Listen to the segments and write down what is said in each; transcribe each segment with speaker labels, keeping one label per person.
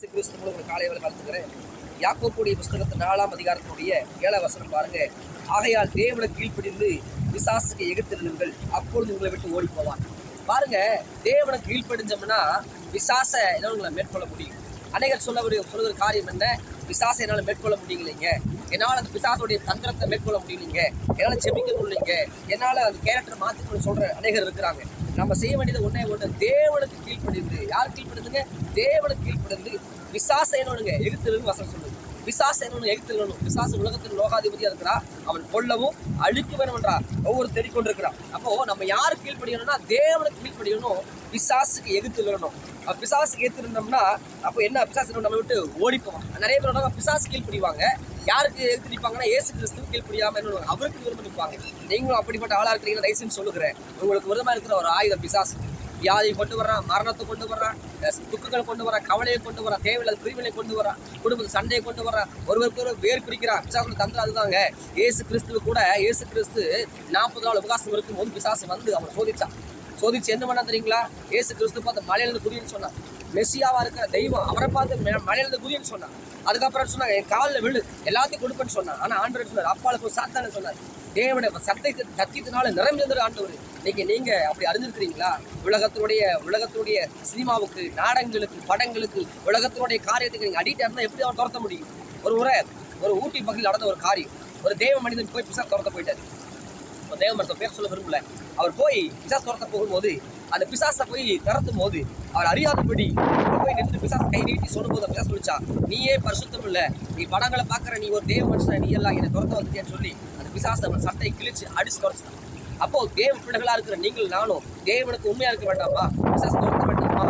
Speaker 1: கிறிஸ்து மூலம் காலை வேலை யாக்கோப்புடைய புஸ்தகத்து நாலாம் அதிகாரத்தினுடைய ஏழாம் வசனம் பாருங்க. ஆகையால் தேவனை கீழ்ப்படிந்து விசாசுக்கு எதிர்த்திருந்தீர்கள் அப்பொழுது உங்களை விட்டு ஓடி போவான். பாருங்க தேவனை கீழ்ப்படிஞ்சோம்னா விசாச என்ன உங்களை மேற்கொள்ள முடியும். அநேகர் சொல்ல ஒரு காரியம் என்ன? விசாசை என்னால் மேற்கொள்ள முடியலைங்க. என்னால் அந்த பிசாசுடைய தந்திரத்தை மேற்கொள்ள முடியலைங்க. என்னால் செபிக்க முடியலைங்க. என்னால் அந்த கேரக்டரை மாற்றிக்கணும்னு சொல்கிற அநேகர் இருக்கிறாங்க. நம்ம செய்ய வேண்டியது ஒன்றே ஒன்று தேவனுக்கு கீழ்ப்படுது யார் கீழ்ப்படுதுங்க? தேவனுக்கு கீழ்ப்படுது விசாச என்னோடுங்க எகிர்த்திருந்து வசனம் சொல்லுது. விசாச என்னொன்று எகிர்த்திடணும் விசாச உலகத்தில் லோகாதிபதியாக இருக்கிறா. அவன் கொல்லவும் அழிக்க வேணும்ன்றா ஒவ்வொரு தேடி இருக்கிறான் அப்போ நம்ம யார் கீழ்ப்படியணும்னா தேவனுக்கு கீழ்ப்படியணும். பிசாசுக்கு எதிர்த்துடணும் அப்ப பிசாசுக்கு எதிர்த்திருந்தோம்னா அப்போ என்ன? பிசாசு நம்மளை விட்டு ஓடிப்போம். நிறைய பேர் வந்து பிசாசு கீழ்ப்படிவாங்க. யாருக்கு எதிர்த்து நிற்பாங்கன்னா ஏசு கிறிஸ்து கீழ்ப்படியாம என்ன அவருக்கு விரும்ப நிற்பாங்க நீங்களும் அப்படிப்பட்ட ஆளாக இருக்கிறீங்க தயவுசெய்து சொல்லுகிறேன். உங்களுக்கு விருதமா இருக்கிற ஒரு ஆயுதம் பிசாசு. வியாதியை கொண்டு வர்றான் மரணத்தை கொண்டு வர்றான் அஹ் கொண்டு வரான் கவலையை கொண்டு வரான் தேவையில்லாத பிரிவினை கொண்டு வரான் குடும்பத்து சண்டையை கொண்டு வரான் ஒருவருக்கு ஒரு வேர் பிடிக்கிறான் பிசாசு தந்து அதுதாங்க. ஏசு கிறிஸ்துவ கூட ஏசு கிறிஸ்து நாற்பது நாள் உபகாசம் இருக்கும்போது பிசாசு வந்து அவர் சோதிச்சான். சோதிச்சு என்ன பண்ணா தெரியுங்களா? ஏசு கிறிஸ்து பார்த்து மலையிலிருந்து குதின்னு சொன்னான். மெஸ்ஸியாவா இருக்கிற தெய்வம் அவரை பார்த்து மலையிலிருந்து குதின்னு சொன்னான். அதுக்கப்புறம் சொன்னாங்க என் காலில் விழு எல்லாத்தையும் கொடுப்பேன்னு சொன்னான். ஆனால் ஆண்டவர் சொன்னார் அப்பாளுக்கு ஒரு சாத்தான சொன்னார். தேவனுடைய சத்தை சத்தியத்தினால நிரம்பியிருந்த ஆண்டவர். இன்னைக்கு நீங்க அப்படி அறிஞ்சிருக்கிறீங்களா உலகத்தினுடைய உலகத்தினுடைய சினிமாவுக்கு நாடகங்களுக்கு படங்களுக்கு உலகத்தினுடைய காரியத்துக்கு நீங்க அடிக்ட் இருந்தால் எப்படி அவன் துரத்த முடியும்? ஒரு முறை ஒரு ஊட்டி பகுதியில் நடந்த ஒரு காரியம். ஒரு தேவ மனிதன் போய் பிசா துரத்த போயிட்டாரு. தேவமரத்தை பேர் சொல்ல விரும்பல. அவர் போய் பிசாஸ் துரத்த போகும்போது அந்த பிசாசை போய் திறத்தும் போது அவர் அறியாதபடி போய் நின்று பிசாஸ் கை நீட்டி சொல்லும்போது பிசாஸ் சொல்லிச்சா நீயே பரிசுத்தம் இல்லை. நீ படங்களை பார்க்குற நீ ஒரு தேவ மனுஷன் நீ எல்லாம் என்னை துரத்த வந்துட்டேன்னு சொல்லி அந்த பிசாசை அவன் சட்டையை கிழிச்சு அடிச்சு துரச்சிட்டான் அப்போ தேவ பிள்ளைகளாக இருக்கிற நீங்கள் நானும் தேவனுக்கு உண்மையா இருக்க வேண்டாமா? பிசாஸ் துரத்த வேண்டாமா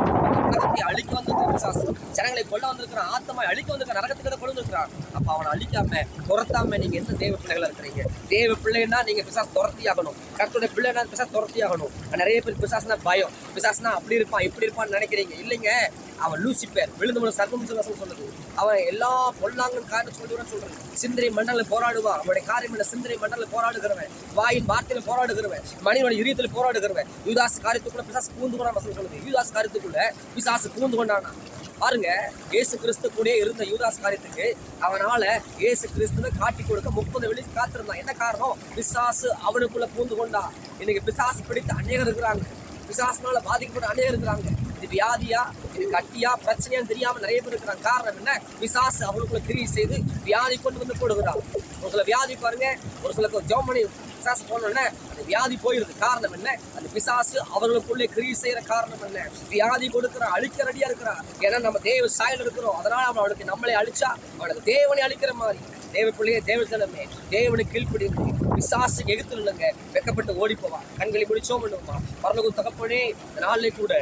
Speaker 1: உலகத்தை அழிக்க வந்திருக்கிற பிசாசு ஜனங்களை கொல்ல வந்திருக்கிறான் ஆத்தமா அழிக்க வந்திருக்கிற நரகத்துக்கு கொண்டு வந்திருக்கிறான். அப்ப அவனை அழிக்காம துரத்தாம நீங்க எந்த தேவ பிள்ளைகளா இருக்கிறீங்க? தேவ பிள்ளைன்னா நீங்க பிசாஸ் துரத்தி ஆகணும். கருத்துடைய பிள்ளைனா பிசாஸ் துரத்தி ஆகணும். நிறைய பேர் பிசாஸ்னா பயம். பிசாஸ்னா அப்படி இருப்பான் இப்படி இருப்பான்னு நினைக்கிறீங்க. இல்லைங்க. அவன் லூசிப்பேர் விழுந்து சர்க்கம் சொன்னது அவன் எல்லா பொல்லாங்கன் காரணம் சொல்லுவான்னு சொல்றான் சிந்தனை மண்டல போராடுவான். அவனுடைய காரியம் இல்லை சிந்தனை மண்டல போராடுகிறவன். வாயின் வார்த்தையில போராடுகிறவன். மனிதனுடைய இதயத்துல போராடுகிறவன். யுதாஸ் காரியத்துக்குள்ள பிசாசு பூந்து கொண்டான் சொல்லுது. யுதாஸ் காரியத்துக்குள்ள பிசாசு பூந்து கொண்டானா? பாருங்க ஏசு கிறிஸ்து கூட இருந்த யூதாஸ் காரியத்துக்கு அவனால இயேசு கிறிஸ்துவை காட்டி கொடுக்க முப்பது வெளி காத்திருந்தான். என்ன காரணம்? பிசாசு அவனுக்குள்ள பூந்து கொண்டான் இன்னைக்கு பிசாசு பிடித்த அநேகர் இருக்கிறாங்க. பிசாசுனால பாதிக்கப்பட்ட அநேகர் இருக்கிறாங்க. இது வியாதியா? இது கட்டியா? பிரச்சனையான்னு தெரியாம நிறைய பேர் இருக்கிறாங்க காரணம் என்ன? பிசாசு அவனுக்குள்ள கிரி செய்து வியாதி கொண்டு வந்து போடுகிறான். ஒரு சில வியாதி பாருங்க. ஒரு சில ஜோமனி பிசாசு போனோடனே அந்த வியாதி போயிருது காரணம் என்ன? அந்த பிசாசு அவர்களுக்குள்ளே கிரி செய்யற காரணம் என்ன? வியாதி கொடுக்கிற அழிக்க ரெடியா இருக்கிறான் ஏன்னா நம்ம தேவ சாயல் இருக்கிறோம். அதனால அவன் அவனுக்கு நம்மளை அழிச்சா அவனுக்கு தேவனை அழிக்கிற மாதிரி. தேவ பிள்ளையே தேவ ஜனமே தேவனுக்கு கீழ்ப்படிந்து விசாசு எதிர்த்துள்ளுங்க வெக்கப்பட்டு ஓடி போவான். கண்களை முடிச்சோம் பண்ணுவோமா பரலகு தகப்பனே நாளிலே கூட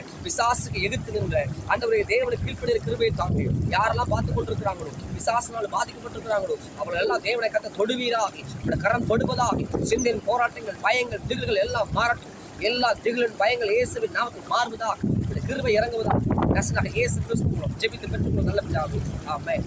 Speaker 1: விசாசுக்கு எதிர்த்து நின்ற ஆண்டவரே தேவனுக்கு கீழ்ப்படிய கிருபையை தாங்க யாரெல்லாம் பார்த்து கொண்டிருக்கிறாங்களோ விசாசனால் பாதிக்கப்பட்டிருக்கிறாங்களோ அவர்கள் எல்லாம் தேவனை கத்த தொடுவீராகி அவருடைய கரம் தொடுவதாகி சிந்தையின் போராட்டங்கள் பயங்கள் திகில்கள் எல்லாம் மாறட்டும். எல்லா திகிலின் பயங்கள் இயேசுவின் நாமத்தில் மாறுவதா கிருபை இறங்குவதா நசனாக இயேசு கிறிஸ்து மூலம் ஜெபித்து பெற்றுக்கொள்ள நல்ல பிதாவே. ஆமென்.